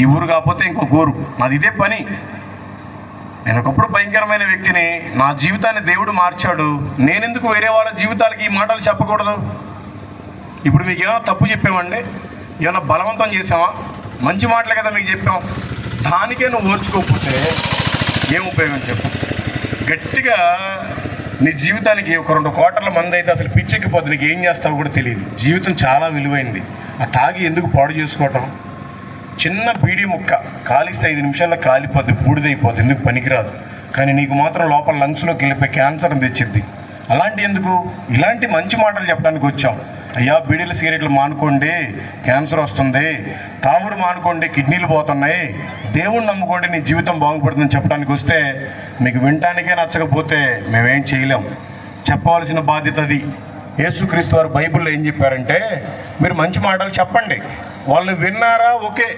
ఈ ఊరు కాకపోతే ఇంకొక ఊరు నాది ఇదే పని. నేను ఒకప్పుడు భయంకరమైన వ్యక్తిని. నా జీవితాన్ని దేవుడు మార్చాడు. నేనెందుకు వేరే వాళ్ళ జీవితాలకి ఈ మాటలు చెప్పకూడదు? ఇప్పుడు మీకు ఏమైనా తప్పు చెప్పామండి? ఏమైనా బలవంతం చేసామా మంచి మాటలే కదా మీకు చెప్పాం. దానికే నువ్వు ఓర్చుకోకపోతే ఏం ఉపయోగం చెప్పు? గట్టిగా నీ జీవితానికి ఒక రెండు కోటర్ల మంది అయితే అసలు పిచ్చెక్కిపోతుంది నీకు ఏం చేస్తావో కూడా తెలియదు. జీవితం చాలా విలువైంది. ఆ తాగి ఎందుకు పాడు చేసుకోవటం? చిన్న బీడీ ముక్క కాలిస్తే ఐదు నిమిషాల్లో కాలిపోద్ది బూడిదైపోద్ది ఎందుకు పనికిరాదు? కానీ నీకు మాత్రం లోపల లంగ్స్లోకి వెళ్ళిపోయి క్యాన్సర్ని తెచ్చిద్ది. అలాంటి ఎందుకు? ఇలాంటి మంచి మాటలు చెప్పడానికి వచ్చాం. అయ్యా బీడీలు సిగరెట్లు మానుకోండి క్యాన్సర్ వస్తుంది. తాగుడు మానుకోండి కిడ్నీలు పోతున్నాయి. దేవుణ్ణి నమ్ముకోండి నీ జీవితం బాగుపడుతుందని చెప్పడానికి వస్తే మీకు వినటానికే నచ్చకపోతే మేమేం చేయలేం. చెప్పవలసిన బాధ్యత అది. యేసుక్రీస్తు వారు బైబిల్లో ఏం చెప్పారంటే మీరు మంచి మాటలు చెప్పండి. వాళ్ళు విన్నారా? ఓకే.